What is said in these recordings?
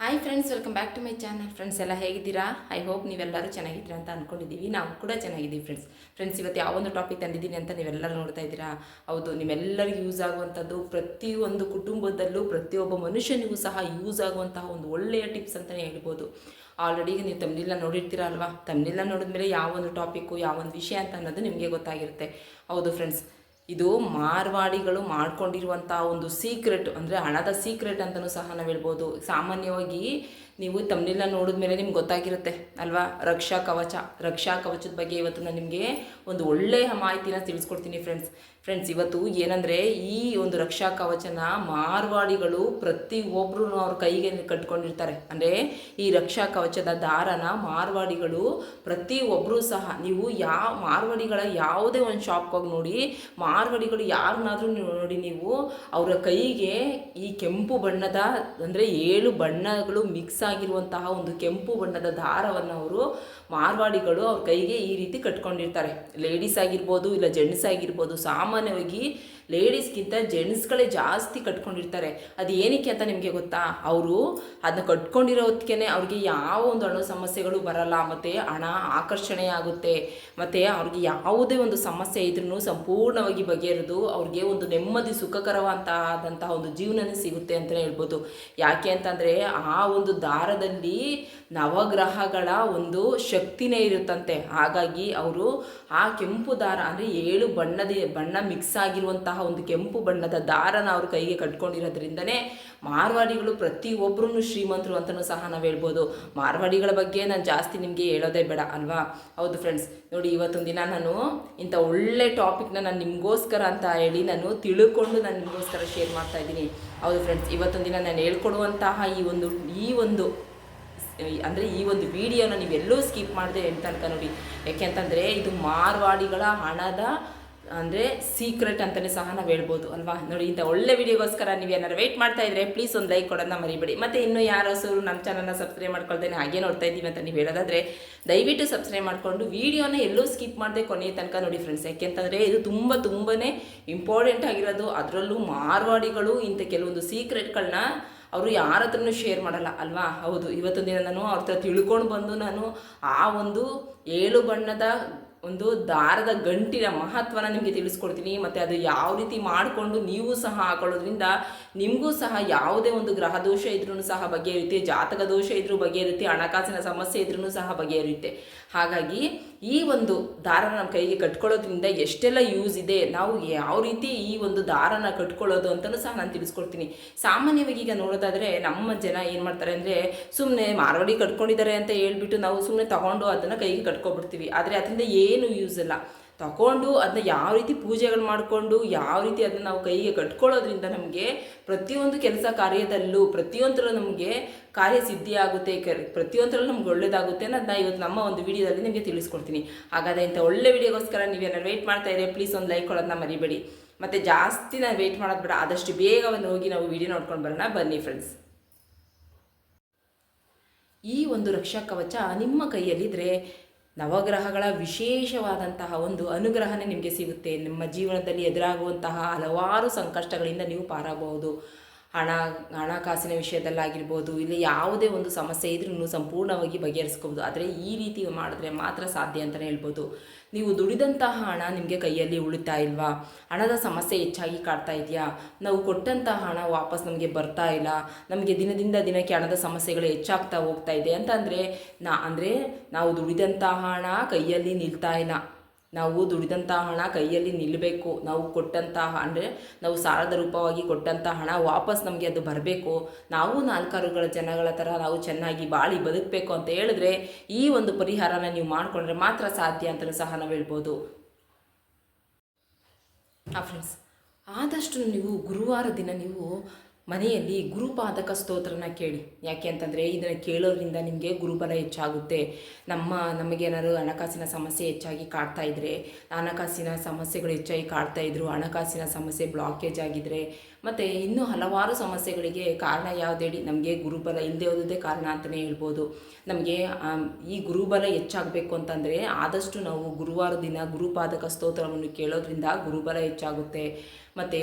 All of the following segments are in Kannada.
Hi friends welcome back to my channel friends ಎಲ್ಲ ಹೇಗಿದ್ದೀರಾ? ಐ ಹೋಪ್ ನೀವೆಲ್ಲರೂ ಚೆನ್ನಾಗಿದ್ದೀರಾ ಅಂತ ಅಂದ್ಕೊಂಡಿದ್ದೀವಿ ನಾವು ಕೂಡ ಚೆನ್ನಾಗಿದ್ದೀವಿ ಫ್ರೆಂಡ್ಸ್ ಫ್ರೆಂಡ್ಸ್ ಇವತ್ತು ಯಾವೊಂದು ಟಾಪಿಕ್ ತಂದಿದ್ದೀನಿ ಅಂತ ನೀವೆಲ್ಲರೂ ನೋಡ್ತಾ ಇದ್ದೀರಾ? ಹೌದು, ನಿಮ್ಮೆಲ್ಲರಿಗೂ ಯೂಸ್ ಆಗುವಂಥದ್ದು ಪ್ರತಿಯೊಂದು ಕುಟುಂಬದಲ್ಲೂ ಪ್ರತಿಯೊಬ್ಬ ಮನುಷ್ಯನಿಗೂ ಸಹ ಯೂಸ್ ಆಗುವಂತಹ ಒಂದು ಒಳ್ಳೆಯ ಟಿಪ್ಸ್ ಅಂತಲೇ ಹೇಳ್ಬೋದು. ಆಲ್ರೆಡಿ ನೀವು ತಮ್ಮನೆಲ್ಲ ನೋಡಿರ್ತೀರ ಅಲ್ವಾ? ತಮ್ಮನೆಲ್ಲ ನೋಡಿದ್ಮೇಲೆ ಯಾವೊಂದು ಟಾಪಿಕ್ಕು ಯಾವೊಂದು ವಿಷಯ ಅಂತ ಅನ್ನೋದು ನಿಮಗೆ ಗೊತ್ತಾಗಿರುತ್ತೆ. ಹೌದು ಫ್ರೆಂಡ್ಸ್ ಇದು ಮಾರ್ವಾಡಿಗಳು ಮಾಡ್ಕೊಂಡಿರುವಂಥ ಒಂದು ಸೀಕ್ರೆಟ್ ಅಂದರೆ ಹಣದ ಸೀಕ್ರೆಟ್ ಅಂತಲೂ ಸಹ ನಾವು ಹೇಳ್ಬೋದು. ಸಾಮಾನ್ಯವಾಗಿ ನೀವು ತಮ್ಮನೆಲ್ಲ ನೋಡಿದ್ಮೇಲೆ ನಿಮ್ಗೆ ಗೊತ್ತಾಗಿರುತ್ತೆ, ಅಲ್ವಾ? ರಕ್ಷಾ ಕವಚ, ರಕ್ಷಾ ಕವಚದ ಬಗ್ಗೆ ಇವತ್ತು ನಾನು ನಿಮಗೆ ಒಂದು ಒಳ್ಳೆಯ ಮಾಹಿತಿನ ತಿಳಿಸ್ಕೊಡ್ತೀನಿ ಫ್ರೆಂಡ್ಸ್ ಫ್ರೆಂಡ್ಸ್ ಇವತ್ತು ಏನಂದರೆ ಈ ಒಂದು ರಕ್ಷಾ ಕವಚನ ಮಾರ್ವಾಡಿಗಳು ಪ್ರತಿಯೊಬ್ಬರು ಅವ್ರ ಕೈಗೆ ಕಟ್ಕೊಂಡಿರ್ತಾರೆ. ಅಂದರೆ ಈ ರಕ್ಷಾ ಕವಚದ ದಾರನ ಮಾರ್ವಾಡಿಗಳು ಪ್ರತಿ ಒಬ್ಬರು ಸಹ, ನೀವು ಯಾವ ಮಾರ್ವಾಡಿಗಳ ಯಾವುದೇ ಒಂದು ಶಾಪ್ಗೆ ಹೋಗಿ ನೋಡಿ, ಮಾರ್ವಾಡಿಗಳು ಯಾರನ್ನಾದರೂ ನೋಡಿ ನೀವು ಅವರ ಕೈಗೆ ಈ ಕೆಂಪು ಬಣ್ಣದ ಅಂದರೆ ಏಳು ಬಣ್ಣಗಳು ಮಿಕ್ಸ್ ಆಗಿರುವಂತಹ ಒಂದು ಕೆಂಪು ಬಣ್ಣದ ದಾರವನ್ನು ಅವರು ಮಾರ್ವಾಡಿಗಳು ಅವ್ರ ಕೈಗೆ ಈ ರೀತಿ ಕಟ್ಕೊಂಡಿರ್ತಾರೆ. ಲೇಡೀಸ್ ಆಗಿರ್ಬೋದು ಇಲ್ಲ ಜೆಂಟ್ಸ್ ಆಗಿರ್ಬೋದು ಸಾಮಾನ್ಯವಾಗಿ ಲೇಡೀಸ್ಗಿಂತ ಜೆಂಟ್ಸ್ಗಳೇ ಜಾಸ್ತಿ ಕಟ್ಕೊಂಡಿರ್ತಾರೆ. ಅದು ಏನಕ್ಕೆ ಅಂತ ನಿಮಗೆ ಗೊತ್ತಾ? ಅವರು ಅದನ್ನ ಕಟ್ಕೊಂಡಿರೋ ಹೊತ್ತಿಗೆ ಅವ್ರಿಗೆ ಯಾವ ಒಂದು ಹಣ ಸಮಸ್ಯೆಗಳು ಬರಲ್ಲ, ಮತ್ತು ಹಣ ಆಕರ್ಷಣೆ ಆಗುತ್ತೆ, ಮತ್ತು ಅವ್ರಿಗೆ ಯಾವುದೇ ಒಂದು ಸಮಸ್ಯೆ ಇದ್ರೂ ಸಂಪೂರ್ಣವಾಗಿ ಬಗೆಹರಿದು ಅವ್ರಿಗೆ ಒಂದು ನೆಮ್ಮದಿ ಸುಖಕರವಾದಂತಹ ಒಂದು ಜೀವನನೇ ಸಿಗುತ್ತೆ ಅಂತಲೇ ಹೇಳ್ಬೋದು. ಯಾಕೆ ಅಂತಂದರೆ ಆ ಒಂದು ದಾರದಲ್ಲಿ ನವಗ್ರಹಗಳ ಒಂದು ಶಕ್ತಿನೇ ಇರುತ್ತಂತೆ. ಹಾಗಾಗಿ ಅವರು ಆ ಕೆಂಪು ದಾರ ಅಂದರೆ ಏಳು ಬಣ್ಣದ, ಬಣ್ಣ ಮಿಕ್ಸ್ ಆಗಿರುವಂತಹ ಒಂದು ಕೆಂಪು ಬಣ್ಣದ ದಾರನ ಅವ್ರ ಕೈಗೆ ಕಟ್ಕೊಂಡಿರೋದ್ರಿಂದನೇ ಮಾರ್ವಾಡಿಗಳು ಪ್ರತಿಯೊಬ್ಬರೂ ಶ್ರೀಮಂತರು ಅಂತಲೂ ಸಹ ನಾವು ಹೇಳ್ಬೋದು. ಮಾರ್ವಾಡಿಗಳ ಬಗ್ಗೆ ನಾನು ಜಾಸ್ತಿ ನಿಮಗೆ ಹೇಳೋದೇ ಬೇಡ, ಅಲ್ವಾ? ಹೌದು ಫ್ರೆಂಡ್ಸ್ ನೋಡಿ, ಇವತ್ತೊಂದು ದಿನ ನಾನು ಇಂಥ ಒಳ್ಳೆ ಟಾಪಿಕ್ನ ನಾನು ನಿಮಗೋಸ್ಕರ ಅಂತ ಹೇಳಿ ನಾನು ತಿಳ್ಕೊಂಡು ನಾನು ನಿಮಗೋಸ್ಕರ ಶೇರ್ ಮಾಡ್ತಾ ಇದ್ದೀನಿ. ಹೌದು ಫ್ರೆಂಡ್ಸ್ ಇವತ್ತೊಂದು ದಿನ ನಾನು ಹೇಳ್ಕೊಡುವಂತಹ ಈ ಒಂದು ಈ ಒಂದು ಅಂದರೆ ಈ ಒಂದು ವಿಡಿಯೋನ ನೀವೆಲ್ಲೂ ಸ್ಕಿಪ್ ಮಾಡಿದೆ ಎಂತ ತನಕ ನೋಡಿ. ಯಾಕೆ ಅಂತಂದರೆ ಇದು ಮಾರ್ವಾಡಿಗಳ ಹಣದ ಅಂದರೆ ಸೀಕ್ರೆಟ್ ಅಂತಲೇ ಸಹ ನಾವು ಹೇಳ್ಬೋದು ಅಲ್ವಾ? ನೋಡಿ, ಇಂಥ ಒಳ್ಳೆ ವಿಡಿಯೋಗೋಸ್ಕರ ನೀವು ಏನಾರು ವೆಯ್ಟ್ ಮಾಡ್ತಾ ಇದ್ರೆ ಪ್ಲೀಸ್ ಒಂದು ಲೈಕ್ ಕೊಡೋದನ್ನ ಮರಿಬೇಡಿ. ಮತ್ತು ಇನ್ನೂ ಯಾರು ಹೊಸರು ನಮ್ಮ ಚಾನಲ್ನ ಸಬ್ಸ್ಕ್ರೈಬ್ ಮಾಡ್ಕೊಳ್ತೇನೆ ಹಾಗೆ ನೋಡ್ತಾ ಇದ್ದೀವಿ ಅಂತ ನೀವು ಹೇಳೋದಾದರೆ, ದಯವಿಟ್ಟು ಸಬ್ಸ್ಕ್ರೈಬ್ ಮಾಡಿಕೊಂಡು ವಿಡಿಯೋನ ಎಲ್ಲೂ ಸ್ಕಿಪ್ ಮಾಡದೆ ಕೊನೆಯ ತನಕ ನೋಡಿ ಫ್ರೆಂಡ್ಸ್ ಯಾಕೆಂತಂದರೆ ಇದು ತುಂಬ ತುಂಬಾ ಇಂಪಾರ್ಟೆಂಟ್ ಆಗಿರೋದು. ಅದರಲ್ಲೂ ಮಾರ್ವಾಡಿಗಳು ಇಂಥ ಕೆಲವೊಂದು ಸೀಕ್ರೆಟ್ಗಳನ್ನ ಅವರು ಯಾರ ಹತ್ರನೂ ಶೇರ್ ಮಾಡಲ್ಲ ಅಲ್ವಾ? ಹೌದು, ಇವತ್ತೊಂದು ದಿನ ನಾನು ಅವ್ರ ತಿಳ್ಕೊಂಡು ಬಂದು ನಾನು ಆ ಒಂದು ಏಳು ಬಣ್ಣದ ಒಂದು ದಾರದ ಗಂಟಿನ ಮಹತ್ವನ ನಿಮಗೆ ತಿಳಿಸ್ಕೊಡ್ತೀನಿ, ಮತ್ತು ಅದು ಯಾವ ರೀತಿ ಮಾಡಿಕೊಂಡು ನೀವು ಸಹ ಹಾಕೊಳ್ಳೋದ್ರಿಂದ ನಿಮಗೂ ಸಹ ಯಾವುದೇ ಒಂದು ಗ್ರಹ ದೋಷ ಇದ್ರೂ ಸಹ ಬಗೆಹರಿಯುತ್ತೆ, ಜಾತಕ ದೋಷ ಇದ್ರೂ ಬಗೆಹರಿಯುತ್ತೆ, ಹಣಕಾಸಿನ ಸಮಸ್ಯೆ ಇದ್ರೂ ಸಹ ಬಗೆಹರಿಯುತ್ತೆ. ಹಾಗಾಗಿ ಈ ಒಂದು ದಾರನ ನಮ್ಮ ಕೈಗೆ ಕಟ್ಕೊಳ್ಳೋದ್ರಿಂದ ಎಷ್ಟೆಲ್ಲ ಯೂಸ್ ಇದೆ, ನಾವು ಯಾವ ರೀತಿ ಈ ಒಂದು ದಾರನ ಕಟ್ಕೊಳ್ಳೋದು ಅಂತಲೂ ಸಹ ನಾನು ತಿಳಿಸ್ಕೊಡ್ತೀನಿ. ಸಾಮಾನ್ಯವಾಗಿ ಈಗ ನೋಡೋದಾದರೆ ನಮ್ಮ ಜನ ಏನು ಮಾಡ್ತಾರೆ ಅಂದರೆ ಸುಮ್ಮನೆ ಮಾರವಾಡಿ ಕಟ್ಕೊಂಡಿದ್ದಾರೆ ಅಂತ ಹೇಳ್ಬಿಟ್ಟು ನಾವು ಸುಮ್ಮನೆ ತಗೊಂಡು ಅದನ್ನು ಕೈಗೆ ಕಟ್ಕೊಬಿಡ್ತೀವಿ. ಆದರೆ ಅದರಿಂದ ಏನು ಯೂಸ್ ಇಲ್ಲ. ತಗೊಂಡು ಅದನ್ನ ಯಾವ ರೀತಿ ಪೂಜೆಗಳು ಮಾಡಿಕೊಂಡು ಯಾವ ರೀತಿ ಅದನ್ನ ನಾವು ಕೈಗೆ ಕಟ್ಕೊಳ್ಳೋದ್ರಿಂದ ನಮಗೆ ಪ್ರತಿಯೊಂದು ಕೆಲಸ ಕಾರ್ಯದಲ್ಲೂ ಪ್ರತಿಯೊಂದರಲ್ಲೂ ನಮಗೆ ಕಾರ್ಯ ಸಿದ್ಧಿ ಆಗುತ್ತೆ ಪ್ರತಿಯೊಂದರಲ್ಲೂ ನಮ್ಗೆ ಒಳ್ಳೇದಾಗುತ್ತೆ ಅನ್ನೋದನ್ನ ಇವತ್ತು ನಮ್ಮ ಒಂದು ವಿಡಿಯೋದಲ್ಲಿ ನಿಮಗೆ ತಿಳಿಸ್ಕೊಡ್ತೀನಿ. ಹಾಗಾದರೆ ಇಂಥ ಒಳ್ಳೆ ವಿಡಿಯೋಗೋಸ್ಕರ ನೀವೇನಾದ್ರು ವೆಯ್ಟ್ ಮಾಡ್ತಾ ಇದ್ರೆ ಪ್ಲೀಸ್ ಒಂದು ಲೈಕ್ ಕೊಡೋದನ್ನ ಮರಿಬೇಡಿ. ಮತ್ತು ಜಾಸ್ತಿ ನಾನು ವೆಯ್ಟ್ ಮಾಡೋದು ಬೇಡ, ಆದಷ್ಟು ಬೇಗವನ್ನು ಹೋಗಿ ನಾವು ವಿಡಿಯೋ ನೋಡ್ಕೊಂಡು ಬರೋಣ. ಬನ್ನಿ ಫ್ರೆಂಡ್ಸ್ ಈ ಒಂದು ರಕ್ಷಾ ಕವಚ ನಿಮ್ಮ ಕೈಯಲ್ಲಿದ್ದರೆ ನವಗ್ರಹಗಳ ವಿಶೇಷವಾದಂತಹ ಒಂದು ಅನುಗ್ರಹನೇ ನಿಮಗೆ ಸಿಗುತ್ತೆ. ನಿಮ್ಮ ಜೀವನದಲ್ಲಿ ಎದುರಾಗುವಂತಹ ಹಲವಾರು ಸಂಕಷ್ಟಗಳಿಂದ ನೀವು ಪಾರಾಗಬಹುದು. ಹಣ, ಹಣಕಾಸಿನ ವಿಷಯದಲ್ಲಾಗಿರ್ಬೋದು, ಇಲ್ಲ ಯಾವುದೇ ಒಂದು ಸಮಸ್ಯೆ ಇದ್ರೂ ಸಂಪೂರ್ಣವಾಗಿ ಬಗೆಹರಿಸ್ಕೋಬೋದು. ಆದರೆ ಈ ರೀತಿ ಮಾಡಿದ್ರೆ ಮಾತ್ರ ಸಾಧ್ಯ ಅಂತಲೇ ಹೇಳ್ಬೋದು. ನೀವು ದುಡಿದಂತಹ ಹಣ ನಿಮಗೆ ಕೈಯಲ್ಲಿ ಉಳಿತಾ ಇಲ್ವಾ? ಹಣದ ಸಮಸ್ಯೆ ಹೆಚ್ಚಾಗಿ ಕಾಡ್ತಾ ಇದೆಯಾ? ನಾವು ಕೊಟ್ಟಂತಹ ಹಣ ವಾಪಸ್ ನಮಗೆ ಬರ್ತಾ ಇಲ್ಲ. ನಮಗೆ ದಿನದಿಂದ ದಿನಕ್ಕೆ ಹಣದ ಸಮಸ್ಯೆಗಳು ಹೆಚ್ಚಾಗ್ತಾ ಹೋಗ್ತಾ ಇದೆ. ಅಂತಂದರೆ ನಾ, ಅಂದರೆ ನಾವು ದುಡಿದಂತಹ ಹಣ ಕೈಯಲ್ಲಿ ನಿಲ್ತಾ ಇಲ್ಲ. ನಾವು ದುಡಿದಂತಹ ಹಣ ಕೈಯಲ್ಲಿ ನಿಲ್ಲಬೇಕು, ನಾವು ಕೊಟ್ಟಂತಹ ಅಂದರೆ ನಾವು ಸಾಲದ ರೂಪವಾಗಿ ಕೊಟ್ಟಂಥ ಹಣ ವಾಪಸ್ ನಮಗೆ ಅದು ಬರಬೇಕು. ನಾವು ನಾಲ್ಕಾರುಗಳ ಜನಗಳ ಥರ ನಾವು ಚೆನ್ನಾಗಿ ಬಾಳಿ ಬದುಕಬೇಕು ಅಂತ ಹೇಳಿದ್ರೆ ಈ ಒಂದು ಪರಿಹಾರನ ನೀವು ಮಾಡಿಕೊಂಡ್ರೆ ಮಾತ್ರ ಸಾಧ್ಯ ಅಂತಲೂ ಸಹ ನಾವು ಹೇಳ್ಬೋದು. ಆ ಫ್ರೆಂಡ್ಸ್ ಆದಷ್ಟು ನೀವು ಗುರುವಾರ ದಿನ ನೀವು ಮನೆಯಲ್ಲಿ ಗುರುಪಾದಕ ಸ್ತೋತ್ರನ ಕೇಳಿ. ಯಾಕೆ ಅಂತಂದರೆ ಇದನ್ನು ಕೇಳೋದ್ರಿಂದ ನಿಮಗೆ ಗುರುಬಲ ಹೆಚ್ಚಾಗುತ್ತೆ. ನಮ್ಮ ನಮಗೇನಾದ್ರು ಹಣಕಾಸಿನ ಸಮಸ್ಯೆ ಹೆಚ್ಚಾಗಿ ಕಾಡ್ತಾ ಇದ್ದರೆ ಹಣಕಾಸಿನ ಸಮಸ್ಯೆಗಳು ಹೆಚ್ಚಾಗಿ ಕಾಡ್ತಾ ಇದ್ರು, ಹಣಕಾಸಿನ ಸಮಸ್ಯೆ ಬ್ಲಾಕೇಜ್ ಆಗಿದ್ದರೆ ಮತ್ತು ಇನ್ನೂ ಹಲವಾರು ಸಮಸ್ಯೆಗಳಿಗೆ ಕಾರಣ ಯಾವುದೇಳಿ? ನಮಗೆ ಗುರುಬಲ ಇಲ್ಲದೆ ಹೋದೇ ಕಾರಣ ಅಂತಲೇ ಹೇಳ್ಬೋದು. ನಮಗೆ ಈ ಗುರುಬಲ ಹೆಚ್ಚಾಗಬೇಕು ಅಂತಂದರೆ ಆದಷ್ಟು ನಾವು ಗುರುವಾರ ದಿನ ಗುರುಪಾದಕ ಸ್ತೋತ್ರವನ್ನು ಕೇಳೋದ್ರಿಂದ ಗುರುಬಲ ಹೆಚ್ಚಾಗುತ್ತೆ. ಮತ್ತು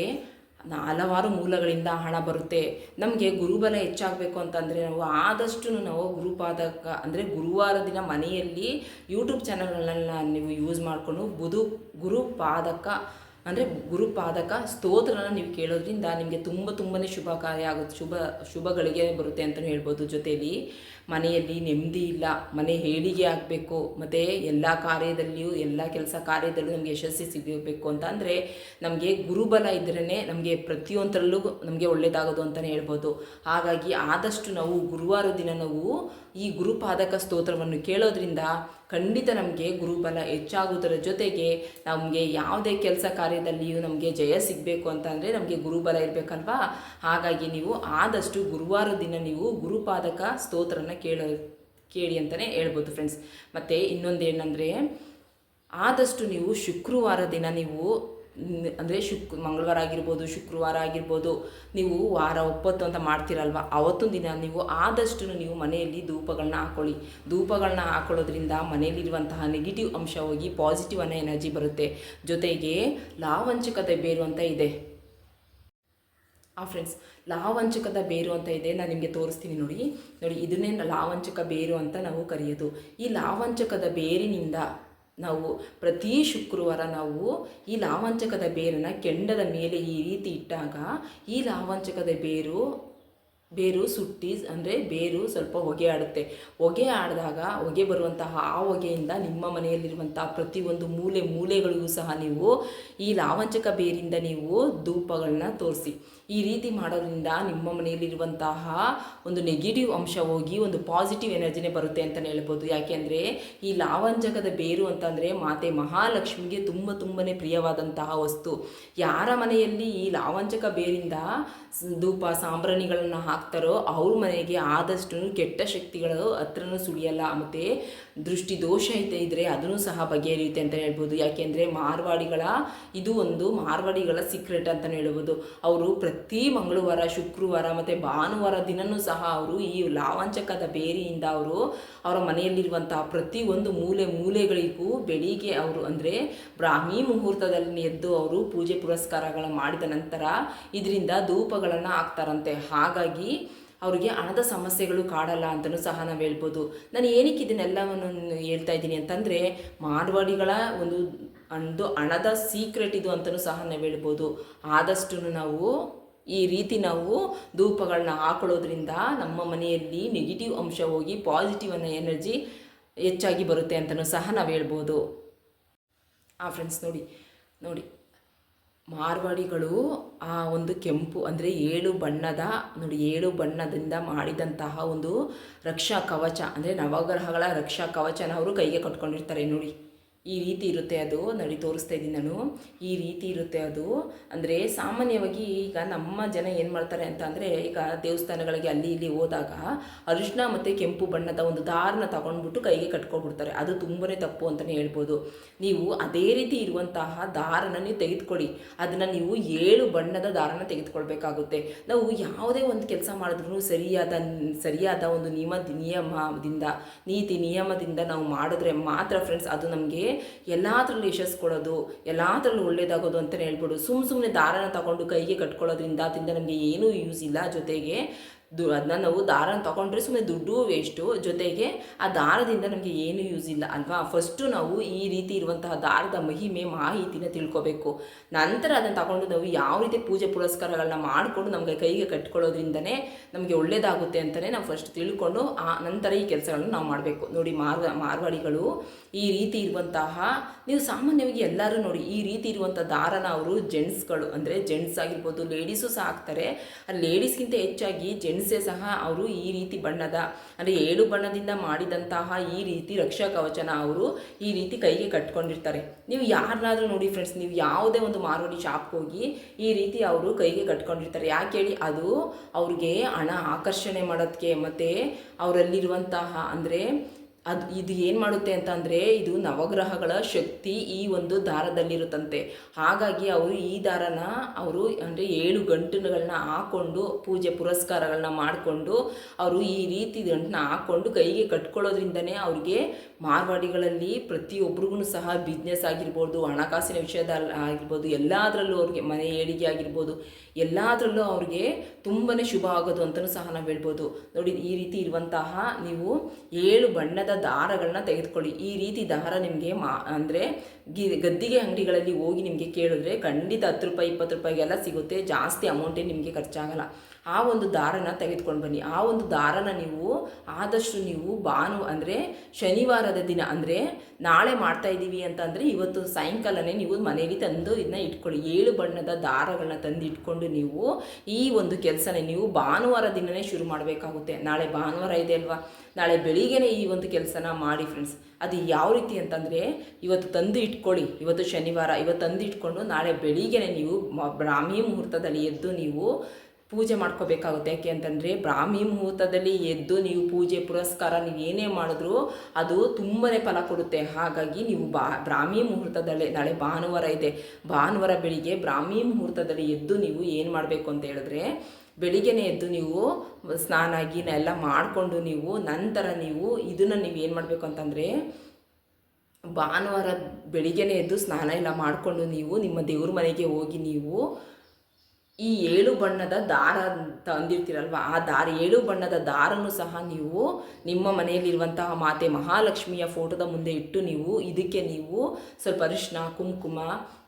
ಹಲವಾರು ಮೂಲಗಳಿಂದ ಹಣ ಬರುತ್ತೆ. ನಮಗೆ ಗುರುಬಲ ಹೆಚ್ಚಾಗಬೇಕು ಅಂತಂದರೆ ನಾವು ಆದಷ್ಟು ನಾವು ಗುರುಪಾದಕ ಅಂದರೆ ಗುರುವಾರ ದಿನ ಮನೆಯಲ್ಲಿ ಯೂಟ್ಯೂಬ್ ಚಾನಲ್ಗಳನ್ನ ನೀವು ಯೂಸ್ ಮಾಡಿಕೊಂಡು ಬುಧು ಗುರುಪಾದಕ ಅಂದರೆ ಗುರುಪಾದಕ ಸ್ತೋತ್ರನ ನೀವು ಕೇಳೋದ್ರಿಂದ ನಿಮಗೆ ತುಂಬ ತುಂಬಾ ಕಾರ್ಯ ಆಗುತ್ತೆ. ಶುಭ, ಶುಭಗಳಿಗೆ ಬರುತ್ತೆ ಅಂತಲೂ ಹೇಳ್ಬೋದು ಜೊತೆಯಲ್ಲಿ ಮನೆಯಲ್ಲಿ ನೆಮ್ಮದಿ ಇಲ್ಲ, ಮನೆ ಹೇಳಿಗೆ ಆಗಬೇಕು, ಮತ್ತು ಎಲ್ಲ ಕಾರ್ಯದಲ್ಲಿಯೂ, ಎಲ್ಲ ಕೆಲಸ ಕಾರ್ಯದಲ್ಲೂ ನಮಗೆ ಯಶಸ್ಸಿ ಸಿಗಬೇಕು ಅಂತ ಅಂದರೆ ನಮಗೆ ಗುರುಬಲ ಇದ್ರೇ ನಮಗೆ ಪ್ರತಿಯೊಂದರಲ್ಲೂ ನಮಗೆ ಒಳ್ಳೆಯದಾಗೋದು ಅಂತಲೇ ಹೇಳ್ಬೋದು. ಹಾಗಾಗಿ ಆದಷ್ಟು ನಾವು ಗುರುವಾರ ದಿನ ನಾವು ಈ ಗುರುಪಾದಕ ಸ್ತೋತ್ರವನ್ನು ಕೇಳೋದ್ರಿಂದ ಖಂಡಿತ ನಮಗೆ ಗುರುಬಲ ಹೆಚ್ಚಾಗುವುದರ ಜೊತೆಗೆ ನಮಗೆ ಯಾವುದೇ ಕೆಲಸ ಕಾರ್ಯದಲ್ಲಿಯೂ ನಮಗೆ ಜಯ ಸಿಗಬೇಕು ಅಂತ ಅಂದರೆ ನಮಗೆ ಗುರುಬಲ ಇರಬೇಕಲ್ವಾ? ಹಾಗಾಗಿ ನೀವು ಆದಷ್ಟು ಗುರುವಾರ ದಿನ ನೀವು ಗುರುಪಾದಕ ಸ್ತೋತ್ರನ ಕೇಳ, ಕೇಳಿ ಅಂತಲೇ ಹೇಳ್ಬೋದು ಫ್ರೆಂಡ್ಸ್ ಮತ್ತು ಇನ್ನೊಂದು ಏನಂದರೆ, ಆದಷ್ಟು ನೀವು ಶುಕ್ರವಾರ ದಿನ ನೀವು ಅಂದರೆ ಶುಕ್, ಮಂಗಳವಾರ ಆಗಿರ್ಬೋದು, ಶುಕ್ರವಾರ ಆಗಿರ್ಬೋದು, ನೀವು ವಾರ ಒಪ್ಪತ್ತು ಅಂತ ಮಾಡ್ತೀರಲ್ವ? ಅವತ್ತು ದಿನ ನೀವು ಆದಷ್ಟು ನೀವು ಮನೆಯಲ್ಲಿ ಧೂಪಗಳನ್ನ ಹಾಕೊಳ್ಳಿ. ಧೂಪಗಳನ್ನ ಹಾಕೊಳ್ಳೋದ್ರಿಂದ ಮನೆಯಲ್ಲಿರುವಂತಹ ನೆಗೆಟಿವ್ ಅಂಶ ಹೋಗಿ ಪಾಸಿಟಿವ್ ಅನ್ನೋ ಎನರ್ಜಿ ಬರುತ್ತೆ. ಜೊತೆಗೆ ಲಾವಂಚಕತೆ ಬೇರು ಅಂತ ಇದೆ. ಆ ಫ್ರೆಂಡ್ಸ್ ಲಾವಂಚಕದ ಬೇರು ಅಂತ ಇದೆ. ನಾನು ನಿಮಗೆ ತೋರಿಸ್ತೀನಿ ನೋಡಿ. ನೋಡಿ, ಇದನ್ನೇ ಲಾವಂಚಕ ಬೇರು ಅಂತ ನಾವು ಕರೆಯೋದು. ಈ ಲಾವಂಚಕದ ಬೇರಿನಿಂದ ನಾವು ಪ್ರತಿ ಶುಕ್ರವಾರ ನಾವು ಈ ಲಾವಂಚಕದ ಬೇರನ್ನು ಕೆಂಡದ ಮೇಲೆ ಈ ರೀತಿ ಇಟ್ಟಾಗ ಈ ಲಾವಂಚಕದ ಬೇರು ಬೇರು ಸುಟ್ಟಿ ಅಂದರೆ ಬೇರು ಸ್ವಲ್ಪ ಹೊಗೆ ಆಡುತ್ತೆ. ಹೊಗೆ ಆಡಿದಾಗ, ಹೊಗೆ ಬರುವಂತಹ ಆ ಹೊಗೆಯಿಂದ ನಿಮ್ಮ ಮನೆಯಲ್ಲಿರುವಂತಹ ಪ್ರತಿಯೊಂದು ಮೂಲೆ, ಮೂಲೆಗಳಿಗೂ ಸಹ ನೀವು ಈ ಲಾವಂಚಕ ಬೇರಿಂದ ನೀವು ಧೂಪಗಳನ್ನ ತೋರಿಸಿ. ಈ ರೀತಿ ಮಾಡೋದ್ರಿಂದ ನಿಮ್ಮ ಮನೆಯಲ್ಲಿರುವಂತಹ ಒಂದು ನೆಗೆಟಿವ್ ಅಂಶ ಹೋಗಿ ಒಂದು ಪಾಸಿಟಿವ್ ಎನರ್ಜಿನೇ ಬರುತ್ತೆ ಅಂತಲೇ ಹೇಳ್ಬೋದು. ಯಾಕೆಂದರೆ ಈ ಲಾವಂಜಕದ ಬೇರು ಅಂತಂದರೆ ಮಾತೆ ಮಹಾಲಕ್ಷ್ಮಿಗೆ ತುಂಬ ತುಂಬನೇ ಪ್ರಿಯವಾದಂತಹ ವಸ್ತು. ಯಾರ ಮನೆಯಲ್ಲಿ ಈ ಲಾವಂಜಕ ಬೇರಿಂದ ಧೂಪ, ಸಾಂಬ್ರಾಣಿಗಳನ್ನು ಹಾಕ್ತಾರೋ ಅವ್ರ ಮನೆಗೆ ಆದಷ್ಟು ಕೆಟ್ಟ ಶಕ್ತಿಗಳು ಹತ್ರನೂ ಸುಳಿಯಲ್ಲ. ಮತ್ತು ದೃಷ್ಟಿ ದೋಷ ಐತೆ ಇದ್ದರೆ ಅದನ್ನು ಸಹ ಬಗೆಹರಿಯುತ್ತೆ ಅಂತ ಹೇಳ್ಬೋದು. ಯಾಕೆಂದರೆ ಮಾರ್ವಾಡಿಗಳ, ಇದು ಒಂದು ಮಾರ್ವಾಡಿಗಳ ಸೀಕ್ರೆಟ್ ಅಂತಲೇ ಹೇಳ್ಬೋದು. ಅವರು ಪ್ರತಿ ಮಂಗಳವಾರ, ಶುಕ್ರವಾರ ಮತ್ತು ಭಾನುವಾರ ದಿನವೂ ಸಹ ಅವರು ಈ ಲಾವಂಚಕದ ಬೇರಿಯಿಂದ ಅವರು ಅವರ ಮನೆಯಲ್ಲಿರುವಂತಹ ಪ್ರತಿ ಒಂದು ಮೂಲೆ ಮೂಲೆಗಳಿಗೂ ಬೆಳಿಗ್ಗೆ ಅವರು ಅಂದರೆ ಬ್ರಾಹ್ಮಿ ಮುಹೂರ್ತದಲ್ಲಿ ಎದ್ದು ಅವರು ಪೂಜೆ ಪುರಸ್ಕಾರಗಳನ್ನು ಮಾಡಿದ ನಂತರ ಇದರಿಂದ ಧೂಪಗಳನ್ನು ಹಾಕ್ತಾರಂತೆ. ಹಾಗಾಗಿ ಅವರಿಗೆ ಹಣದ ಸಮಸ್ಯೆಗಳು ಕಾಡಲ್ಲ ಅಂತಲೂ ಸಹ ನಾವು ಹೇಳ್ಬೋದು. ನಾನು ಏನಕ್ಕೆ ಇದನ್ನೆಲ್ಲವನ್ನು ಹೇಳ್ತಾ ಇದ್ದೀನಿ ಅಂತಂದರೆ, ಮಾರ್ವಾಡಿಗಳ ಒಂದು ಒಂದು ಹಣದ ಸೀಕ್ರೆಟ್ ಇದು ಅಂತಲೂ ಸಹ ನಾವು ಹೇಳ್ಬೋದು. ಆದಷ್ಟು ನಾವು ಈ ರೀತಿ ನಾವು ಧೂಪಗಳನ್ನ ಹಾಕೊಳ್ಳೋದ್ರಿಂದ ನಮ್ಮ ಮನೆಯಲ್ಲಿ ನೆಗೆಟಿವ್ ಅಂಶ ಹೋಗಿ ಪಾಸಿಟಿವ್ ಅನ್ನೋ ಎನರ್ಜಿ ಹೆಚ್ಚಾಗಿ ಬರುತ್ತೆ ಅಂತಲೂ ಸಹ ನಾವು ಹೇಳ್ಬೋದು. ಆ ಫ್ರೆಂಡ್ಸ್ ನೋಡಿ ನೋಡಿ. ಮಾರ್ವಾಡಿಗಳು ಆ ಒಂದು ಕೆಂಪು ಅಂದರೆ ಏಳು ಬಣ್ಣದ, ನೋಡಿ ಏಳು ಬಣ್ಣದಿಂದ ಮಾಡಿದಂತಹ ಒಂದು ರಕ್ಷಾ ಕವಚ, ಅಂದರೆ ನವಗ್ರಹಗಳ ರಕ್ಷಾ ಕವಚನ ಅವರು ಕೈಗೆ ಕಟ್ಕೊಂಡಿರ್ತಾರೆ, ನೋಡಿ. ಈ ರೀತಿ ಇರುತ್ತೆ ಅದು ನಡಿ ತೋರಿಸ್ತಾ ಇದ್ದೀನಿ ನಾನು. ಈ ರೀತಿ ಇರುತ್ತೆ ಅದು ಅಂದರೆ ಸಾಮಾನ್ಯವಾಗಿ ಈಗ ನಮ್ಮ ಜನ ಏನು ಮಾಡ್ತಾರೆ ಅಂತ ಅಂದರೆ ಈಗ ದೇವಸ್ಥಾನಗಳಿಗೆ ಅಲ್ಲಿ ಇಲ್ಲಿ ಹೋದಾಗ ಅರಿಶಿನ ಮತ್ತು ಕೆಂಪು ಬಣ್ಣದ ಒಂದು ದಾರನ ತಗೊಂಡ್ಬಿಟ್ಟು ಕೈಗೆ ಕಟ್ಕೊಬಿಡ್ತಾರೆ. ಅದು ತುಂಬನೇ ತಪ್ಪು ಅಂತಲೇ ಹೇಳ್ಬೋದು. ನೀವು ಅದೇ ರೀತಿ ಇರುವಂತಹ ದಾರನ ನೀವು ತೆಗೆದುಕೊಳ್ಳಿ. ಅದನ್ನು ನೀವು ಏಳು ಬಣ್ಣದ ದಾರನ ತೆಗೆದುಕೊಳ್ಬೇಕಾಗುತ್ತೆ. ನಾವು ಯಾವುದೇ ಒಂದು ಕೆಲಸ ಮಾಡಿದ್ರೂ ಸರಿಯಾದ ಸರಿಯಾದ ಒಂದು ನಿಯಮ ನಿಯಮದಿಂದ ನೀತಿ ನಿಯಮದಿಂದ ನಾವು ಮಾಡಿದ್ರೆ ಮಾತ್ರ ಫ್ರೆಂಡ್ಸ್ ಅದು ನಮಗೆ ಎಲ್ಲದರಲ್ಲೂ ಯಶಸ್ಸು ಕೊಡೋದು ಎಲ್ಲದರಲ್ಲೂ ಒಳ್ಳೇದಾಗೋದು ಅಂತಲೇ ಹೇಳ್ಬೋದು. ಸುಮ್ಮ ಸುಮ್ಮನೆ ದಾರನ ತಗೊಂಡು ಕೈಗೆ ಕಟ್ಕೊಳ್ಳೋದ್ರಿಂದ ಅದರಿಂದ ನಮಗೆ ಏನೂ ಯೂಸ್ ಇಲ್ಲ ಜೊತೆಗೆ. ದು ಅದನ್ನ ನಾವು ದಾರನ ತಗೊಂಡ್ರೆ ಸುಮ್ಮನೆ ದುಡ್ಡು ವೇಸ್ಟು ಜೊತೆಗೆ ಆ ದಾರದಿಂದ ನಮಗೆ ಏನು ಯೂಸ್ ಇಲ್ಲ ಅಲ್ವಾ? ಫಸ್ಟು ನಾವು ಈ ರೀತಿ ಇರುವಂತಹ ದಾರದ ಮಹಿಮೆ, ಮಾಹಿತಿನ ತಿಳ್ಕೊಬೇಕು. ನಂತರ ಅದನ್ನು ತಗೊಂಡು ನಾವು ಯಾವ ರೀತಿ ಪೂಜೆ ಪುರಸ್ಕಾರಗಳನ್ನ ಮಾಡಿಕೊಂಡು ನಮಗೆ ಕೈಗೆ ಕಟ್ಕೊಳ್ಳೋದ್ರಿಂದನೇ ನಮಗೆ ಒಳ್ಳೇದಾಗುತ್ತೆ ಅಂತಲೇ ನಾವು ಫಸ್ಟ್ ತಿಳ್ಕೊಂಡು ಆ ನಂತರ ಈ ಕೆಲಸಗಳನ್ನು ನಾವು ಮಾಡಬೇಕು. ನೋಡಿ ಮಾರ್ವ ಮಾರ್ವಾಡಿಗಳು ಈ ರೀತಿ ಇರುವಂತಹ, ನೀವು ಸಾಮಾನ್ಯವಾಗಿ ಎಲ್ಲರೂ ನೋಡಿ ಈ ರೀತಿ ಇರುವಂಥ ದಾರನ ಅವರು ಜೆಂಟ್ಸ್ಗಳು ಅಂದರೆ ಜೆಂಟ್ಸ್ ಆಗಿರ್ಬೋದು ಲೇಡೀಸು ಸಹ ಹಾಕ್ತಾರೆ ಲೇಡೀಸ್ಗಿಂತ ಹೆಚ್ಚಾಗಿ ಜೆಂಟ್ಸೇ ಸಹ ಅವರು ಈ ರೀತಿ ಬಣ್ಣದ, ಅಂದರೆ ಏಳು ಬಣ್ಣದಿಂದ ಮಾಡಿದಂತಹ ಈ ರೀತಿ ರಕ್ಷಾ ಕವಚನ ಅವರು ಈ ರೀತಿ ಕೈಗೆ ಕಟ್ಕೊಂಡಿರ್ತಾರೆ. ನೀವು ಯಾರನ್ನಾದ್ರೂ ನೋಡಿ ಫ್ರೆಂಡ್ಸ್ ನೀವು ಯಾವುದೇ ಒಂದು ಮಾರ್ವಾಡಿ ಶಾಪ್ಗೆ ಹೋಗಿ ಈ ರೀತಿ ಅವರು ಕೈಗೆ ಕಟ್ಕೊಂಡಿರ್ತಾರೆ. ಯಾಕೆ ಹೇಳಿ, ಅದು ಅವ್ರಿಗೆ ಹಣ ಆಕರ್ಷಣೆ ಮಾಡೋದಕ್ಕೆ ಮತ್ತು ಅವರಲ್ಲಿರುವಂತಹ, ಅಂದರೆ ಅದು ಇದು ಏನು ಮಾಡುತ್ತೆ ಅಂತ ಅಂದರೆ ಇದು ನವಗ್ರಹಗಳ ಶಕ್ತಿ ಈ ಒಂದು ದಾರದಲ್ಲಿರುತ್ತಂತೆ. ಹಾಗಾಗಿ ಅವರು ಈ ದಾರನ ಅವರು ಅಂದರೆ ಏಳು ಗಂಟುಗಳನ್ನ ಹಾಕ್ಕೊಂಡು ಪೂಜೆ ಪುರಸ್ಕಾರಗಳನ್ನ ಮಾಡಿಕೊಂಡು ಅವರು ಈ ರೀತಿ ಗಂಟನ್ನ ಹಾಕ್ಕೊಂಡು ಕೈಗೆ ಕಟ್ಕೊಳ್ಳೋದ್ರಿಂದನೇ ಅವ್ರಿಗೆ ಮಾರ್ವಾಡಿಗಳಲ್ಲಿ ಪ್ರತಿಯೊಬ್ಬರಿಗೂ ಸಹ ಬಿಸ್ನೆಸ್ ಆಗಿರ್ಬೋದು, ಹಣಕಾಸಿನ ವಿಷಯದಲ್ಲಿ ಆಗಿರ್ಬೋದು, ಎಲ್ಲದರಲ್ಲೂ ಅವ್ರಿಗೆ ಮನೆ ಏಳಿಗೆ ಆಗಿರ್ಬೋದು, ಎಲ್ಲದರಲ್ಲೂ ಅವ್ರಿಗೆ ತುಂಬಾ ಶುಭ ಆಗೋದು ಅಂತಲೂ ಸಹ ನಾವು ಹೇಳ್ಬೋದು. ನೋಡಿ, ಈ ರೀತಿ ಇರುವಂತಹ ನೀವು ಏಳು ಬಣ್ಣದ ದಾರಗಳನ್ನ ತೆಗೆದುಕೊಳ್ಳಿ. ಈ ರೀತಿ ದಾರ ನಿಮಗೆ ಮಾ, ಅಂದರೆ ಗಿ, ಗದ್ದಿಗೆ ಅಂಗಡಿಗಳಲ್ಲಿ ಹೋಗಿ ನಿಮಗೆ ಕೇಳಿದ್ರೆ ಖಂಡಿತ ಹತ್ತು ರೂಪಾಯಿ, ಇಪ್ಪತ್ತು ರೂಪಾಯಿಗೆಲ್ಲ ಸಿಗುತ್ತೆ. ಜಾಸ್ತಿ ಅಮೌಂಟೇ ನಿಮಗೆ ಖರ್ಚಾಗಲ್ಲ. ಆ ಒಂದು ದಾರನ ತೆಗೆದುಕೊಂಡು ಬನ್ನಿ. ಆ ಒಂದು ದಾರನ ನೀವು ಆದಷ್ಟು ನೀವು ಭಾನು ಅಂದರೆ ಶನಿವಾರದ ದಿನ ಅಂದರೆ ನಾಳೆ ಮಾಡ್ತಾ ಇದ್ದೀವಿ ಅಂತಂದರೆ ಇವತ್ತು ಸಾಯಂಕಾಲನೇ ನೀವು ಮನೆಯಲ್ಲಿ ತಂದು ಇದನ್ನ ಇಟ್ಕೊಳ್ಳಿ. ಏಳು ಬಣ್ಣದ ದಾರಗಳನ್ನ ತಂದು ಇಟ್ಕೊಂಡು ನೀವು ಈ ಒಂದು ಕೆಲಸನ ನೀವು ಭಾನುವಾರ ದಿನನೇ ಶುರು ಮಾಡಬೇಕಾಗುತ್ತೆ. ನಾಳೆ ಭಾನುವಾರ ಇದೆ ಅಲ್ವಾ? ನಾಳೆ ಬೆಳಿಗ್ಗೆನೇ ಈ ಒಂದು ಕೆಲಸನ ಮಾಡಿ ಫ್ರೆಂಡ್ಸ್ ಅದು ಯಾವ ರೀತಿ ಅಂತಂದರೆ ಇವತ್ತು ತಂದು ಇಟ್ಕೊಳ್ಳಿ. ಇವತ್ತು ಶನಿವಾರ. ಇವತ್ತು ತಂದು ಇಟ್ಕೊಂಡು ನಾಳೆ ಬೆಳಿಗ್ಗೆನೆ ನೀವು ಬ್ರಾಹ್ಮಿ ಮುಹೂರ್ತದಲ್ಲಿ ಎದ್ದು ನೀವು ಪೂಜೆ ಮಾಡ್ಕೋಬೇಕಾಗುತ್ತೆ. ಯಾಕೆ ಅಂತಂದರೆ ಬ್ರಾಹ್ಮಿ ಮುಹೂರ್ತದಲ್ಲಿ ಎದ್ದು ನೀವು ಪೂಜೆ, ಪುರಸ್ಕಾರ ನೀವು ಏನೇ ಮಾಡಿದ್ರೂ ಅದು ತುಂಬನೇ ಫಲ ಕೊಡುತ್ತೆ. ಹಾಗಾಗಿ ನೀವು ಬಾ, ಬ್ರಾಹ್ಮಿ ಮುಹೂರ್ತದಲ್ಲಿ, ನಾಳೆ ಭಾನುವಾರ ಇದೆ. ಭಾನುವಾರ ಬೆಳಿಗ್ಗೆ ಬ್ರಾಹ್ಮಿ ಮುಹೂರ್ತದಲ್ಲಿ ಎದ್ದು ನೀವು ಏನು ಮಾಡಬೇಕು ಅಂತ ಹೇಳಿದ್ರೆ ಬೆಳಿಗ್ಗೆನೇ ಎದ್ದು ನೀವು ಸ್ನಾನ ಗೀನ ಎಲ್ಲ ಮಾಡಿಕೊಂಡು ನೀವು ನಂತರ ನೀವು ಇದನ್ನು ನೀವು ಏನು ಮಾಡಬೇಕು ಅಂತಂದರೆ ಭಾನುವಾರ ಬೆಳಿಗ್ಗೆನೇ ಎದ್ದು ಸ್ನಾನ ಎಲ್ಲ ಮಾಡಿಕೊಂಡು ನೀವು ನಿಮ್ಮ ದೇವ್ರ ಮನೆಗೆ ಹೋಗಿ ನೀವು ಈ ಏಳು ಬಣ್ಣದ ದಾರ ತಂದಿರ್ತೀರಲ್ವ? ಆ ದಾರ, ಏಳು ಬಣ್ಣದ ದಾರನು ಸಹ ನೀವು ನಿಮ್ಮ ಮನೆಯಲ್ಲಿರುವಂತಹ ಮಾತೆ ಮಹಾಲಕ್ಷ್ಮಿಯ ಫೋಟೋದ ಮುಂದೆ ಇಟ್ಟು ನೀವು ಇದಕ್ಕೆ ನೀವು ಸ್ವಲ್ಪ ಅರಿಶಿನ ಕುಂಕುಮ